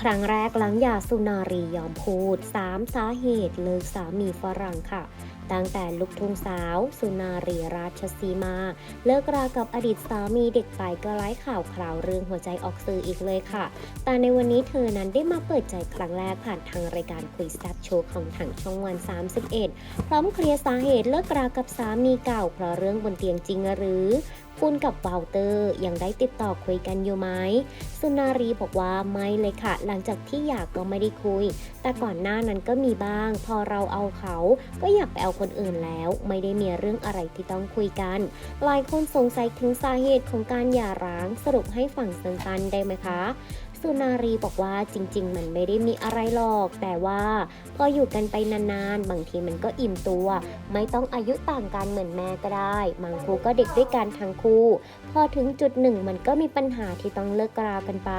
ครั้งแรกหลังหย่าสุนารียอมพูด 3 สาเหตุเลิกสามีฝรั่งค่ะ ตั้งแต่ลูกทุ่งสาว สุนารีราชสีมา เลิกรากับอดีตสามีเด็กไปก็ไร้ข่าวคราวเรื่องหัวใจออกสื่ออีกเลยค่ะ แต่ในวันนี้เธอนั้นได้มาเปิดใจครั้งแรกผ่านทางรายการคุยแซ่บโชว์ของทางช่องวัน 31 พร้อมเคลียร์สาเหตุเลิกรากับสามีเก่าเพราะเรื่องบนเตียงจริงหรือคุณกับวาลเตอร์ยังได้ติดต่อคุยกันอยู่ไหมสุนารีบอกว่าไม่เลยค่ะ หลังจากที่อยากก็ไม่ได้คุย แต่ก่อนหน้านั้นก็มีบ้าง พอเราเอาเขาก็อยากไปเอาคนอื่นแล้ว ไม่ได้มีเรื่องอะไรที่ต้องคุยกัน หลายคนสงสัยถึงสาเหตุของการหย่าร้างสรุปให้ฝั่งสั้นได้ไหมคะสุนารีบอกว่าจริง ๆ มันไม่ได้มีอะไรหรอก แต่ว่าพออยู่กันไปนานๆ บางทีมันก็อิ่มตัว ไม่ต้องอายุต่างกันเหมือนแม่ก็ได้บางคู่ก็เด็กด้วยกันทั้งคู่ พอถึงจุดหนึ่งมันก็มีปัญหาที่ต้องเลิกรากันไป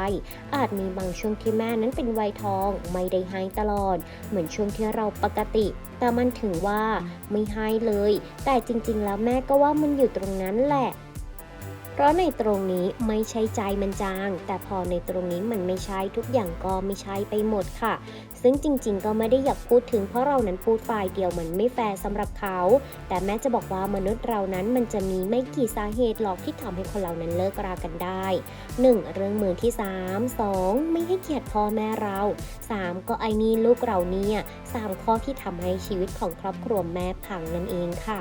อาจมีบางช่วงที่แม่นั้นเป็นวัยทอง ไม่ได้ให้ตลอด เหมือนช่วงที่เราปกติ แต่มันถึงว่าไม่ให้เลย แต่จริงๆ แล้วแม่ก็ว่ามันอยู่ตรงนั้นแหละ เพราะในตรงนี้ไม่ใช่ใจมันจาง แต่พอในตรงนี้มันไม่ใช่ทุกอย่างก็ไม่ใช่ไปหมดค่ะ ซึ่งจริงๆ ก็ไม่ได้อยากพูดถึงเพราะเรานั้นพูดฝ่ายเดียวมันไม่แฟร์สำหรับเขา แต่แม้จะบอกว่ามนุษย์เรานั้นมันจะมีไม่กี่สาเหตุหรอกที่ทำให้คนเรานั้นเลิกรากันได้ 1. เรื่องมือที่ 3 2. ไม่ให้เกียรติพ่อแม่เรา 3. ก็ไอ้นี่ลูกเราเนี่ย3ข้อที่ทำให้ชีวิตของครอบครัวแม่พังนั่นเองค่ะ